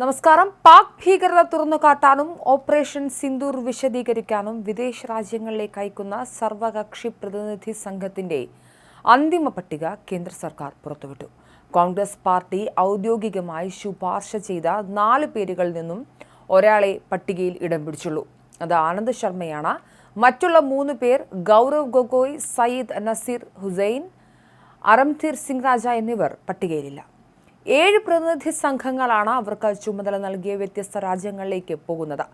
നമസ്കാരം. പാക് ഭീകരത തുറന്നു കാട്ടാനും ഓപ്പറേഷൻ സിന്ദൂർ വിശദീകരിക്കാനും വിദേശ രാജ്യങ്ങളിലേക്ക് അയക്കുന്ന സർവകക്ഷി പ്രതിനിധി സംഘത്തിന്റെ അന്തിമ പട്ടിക കേന്ദ്ര സർക്കാർ പുറത്തുവിട്ടു. കോൺഗ്രസ് പാർട്ടി ഔദ്യോഗികമായി ശുപാർശ ചെയ്ത നാല് പേരുകളിൽ നിന്നും ഒരാളെ പട്ടികയിൽ ഇടം പിടിച്ചുള്ളൂ. അത് ആനന്ദ് ശർമ്മയാണ്. മറ്റുള്ള മൂന്ന് പേർ ഗൗരവ് ഗൊഗോയ് സയ്യിദ് നസീർ ഹുസൈൻ അറംധീർ സിംഗ് രാജ എന്നിവർ പട്ടികയിലില്ല. ഏഴ് പ്രതിനിധി സംഘങ്ങളാണ് അവർക്ക് ചുമതല നൽകിയ വ്യത്യസ്ത രാജ്യങ്ങളിലേക്ക് പോകുന്നത്.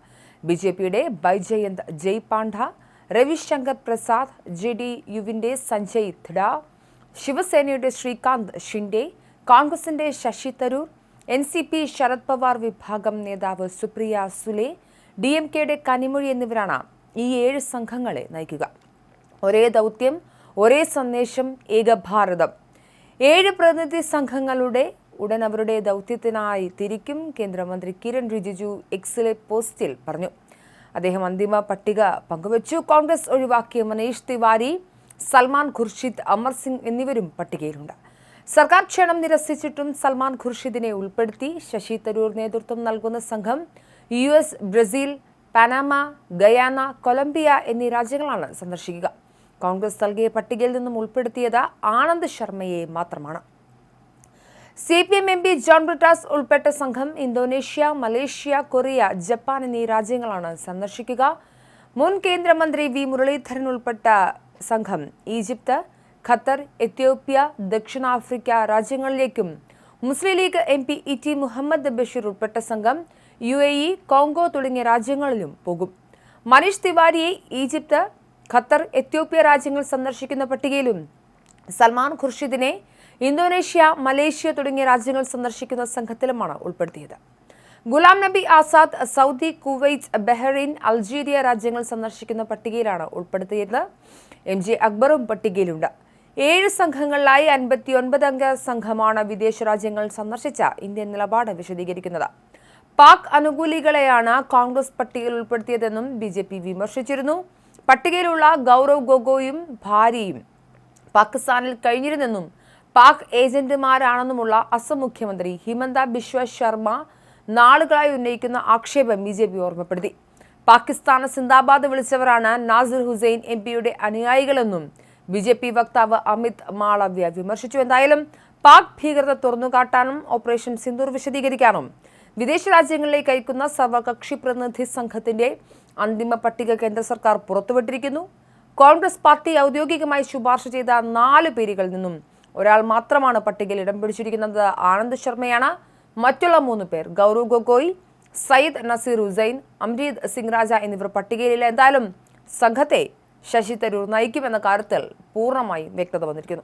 ബി ജെ പിയുടെ ബൈജയന്ത് ജയ് പാണ്ഡ രവിശങ്കർ പ്രസാദ് ജെ ഡി യുവിന്റെ സഞ്ജയ് ധിഡ ശിവസേനയുടെ ശ്രീകാന്ത് ഷിൻഡെ കോൺഗ്രസിന്റെ Shashi Tharoor N C P Sharad Pawar വിഭാഗം നേതാവ് സുപ്രിയ സുലെ ഡി എം കെയുടെ കനിമൊഴി എന്നിവരാണ് ഈ ഏഴ് സംഘങ്ങളെ നയിക്കുക. ഒരേ ദൗത്യം ഒരേ സന്ദേശം ഏക ഭാരതം. ഏഴ് പ്രതിനിധി സംഘങ്ങളുടെ ഉടൻ അവരുടെ ദൗത്യത്തിനായി തിരിക്കും കേന്ദ്രമന്ത്രി കിരൺ റിജിജു എക്സിലെ പോസ്റ്റിൽ പറഞ്ഞു. അദ്ദേഹം അന്തിമ പട്ടിക പങ്കുവച്ചു. കോൺഗ്രസ് ഒഴിവാക്കിയ മനീഷ് തിവാരി സൽമാൻ ഖുർഷിദ് അമർ സിംഗ് എന്നിവരും പട്ടികയിലുണ്ട്. സർക്കാർ ക്ഷണം നിരസിച്ചിട്ടും സൽമാൻ ഖുർഷിദിനെ ഉൾപ്പെടുത്തി ശശി തരൂർ നേതൃത്വം നൽകുന്ന സംഘം U S Brazil Panama Guyana Colombia എന്നീ രാജ്യങ്ങളാണ് സന്ദർശിക്കുക. കോൺഗ്രസ് നൽകിയ പട്ടികയിൽ നിന്നും ഉൾപ്പെടുത്തിയത് ആനന്ദ് ശർമ്മയെ മാത്രമാണ്. C P M M P John Brittas ഉൾപ്പെട്ട സംഘം ഇന്തോനേഷ്യ മലേഷ്യ കൊറിയ ജപ്പാൻ എന്നീ രാജ്യങ്ങളാണ് സന്ദർശിക്കുക. മുൻ കേന്ദ്രമന്ത്രി വി മുരളീധരൻ ഉൾപ്പെട്ട സംഘം ഈജിപ്ത് ഖത്തർ എത്യോപ്യ ദക്ഷിണാഫ്രിക്ക രാജ്യങ്ങളിലേക്കും Muslim League M P E T Muhammad Basheer ഉൾപ്പെട്ട സംഘം യു എ ഇ കോങ്കോ തുടങ്ങിയ രാജ്യങ്ങളിലും പോകും. മനീഷ് തിവാരിയെ ഈജിപ്ത് ഖത്തർ എത്യോപ്യ രാജ്യങ്ങൾ സന്ദർശിക്കുന്ന പട്ടികയിലും സൽമാൻ ഖുർഷിദിനെ ഇന്തോനേഷ്യ മലേഷ്യ തുടങ്ങിയ രാജ്യങ്ങൾ സന്ദർശിക്കുന്ന സംഘത്തിലുമാണ് ഉൾപ്പെടുത്തിയത്. Ghulam Nabi Azad Saudi Kuwait Bahrain Algeria രാജ്യങ്ങൾ സന്ദർശിക്കുന്ന പട്ടികയിലാണ് ഉൾപ്പെടുത്തിയത് എം ജെ അക്ബറും പട്ടികയിലുണ്ട്. ഏഴ് സംഘങ്ങളിലായി അൻപത്തിയൊൻപത് അംഗ സംഘമാണ് വിദേശ രാജ്യങ്ങൾ സന്ദർശിച്ച ഇന്ത്യൻ നിലപാട് വിശദീകരിക്കുന്നത്. പാക് അനുകൂലികളെയാണ് കോൺഗ്രസ് പട്ടികയിൽ ഉൾപ്പെടുത്തിയതെന്നും ബി ജെ പി വിമർശിച്ചിരുന്നു. പട്ടികയിലുള്ള ഗൗരവ് ഗൊഗോയും ഭാര്യയും പാകിസ്ഥാനിൽ കഴിഞ്ഞിരുന്നെന്നും പാക് ഏജന്റുമാരാണെന്നുമുള്ള അസം മുഖ്യമന്ത്രി ഹിമന്ത ബിശ്വ ശർമ്മ നാളുകളായി ഉന്നയിക്കുന്ന ആക്ഷേപം ബി ജെ പി ഓർമ്മപ്പെടുത്തി. പാകിസ്ഥാന് സിന്ദാബാദ് വിളിച്ചവരാണ് നാസിർ ഹുസൈൻ എം പിയുടെ അനുയായികളെന്നും ബി ജെ പി വക്താവ് അമിത് മാളവ്യ വിമർശിച്ചു. എന്തായാലും പാക് ഭീകരത തുറന്നുകാട്ടാനും ഓപ്പറേഷൻ സിന്ദൂർ വിശദീകരിക്കാനും വിദേശ രാജ്യങ്ങളിലേക്ക് അയക്കുന്ന സർവകക്ഷി പ്രതിനിധി സംഘത്തിന്റെ അന്തിമ പട്ടിക കേന്ദ്ര സർക്കാർ പുറത്തുവിട്ടിരിക്കുന്നു. കോൺഗ്രസ് പാർട്ടി ഔദ്യോഗികമായി ശുപാർശ ചെയ്ത നാല് പേരുകളിൽ നിന്നും ഒരാൾ മാത്രമാണ് പട്ടികയിൽ ഇടം പിടിച്ചിരിക്കുന്നത്. ആനന്ദ് ശർമ്മയാണ്. മറ്റുള്ള മൂന്ന് പേർ ഗൗരവ് ഗൊഗോയ് സയ്യിദ് നസീർ ഹുസൈൻ അംരീത് സിംഗ് രാജ എന്നിവർ പട്ടികയിലില്ല. എന്തായാലും സംഘത്തെ ശശി തരൂർ നയിക്കുമെന്ന കാര്യത്തിൽ പൂർണമായും വ്യക്തത വന്നിരിക്കുന്നു.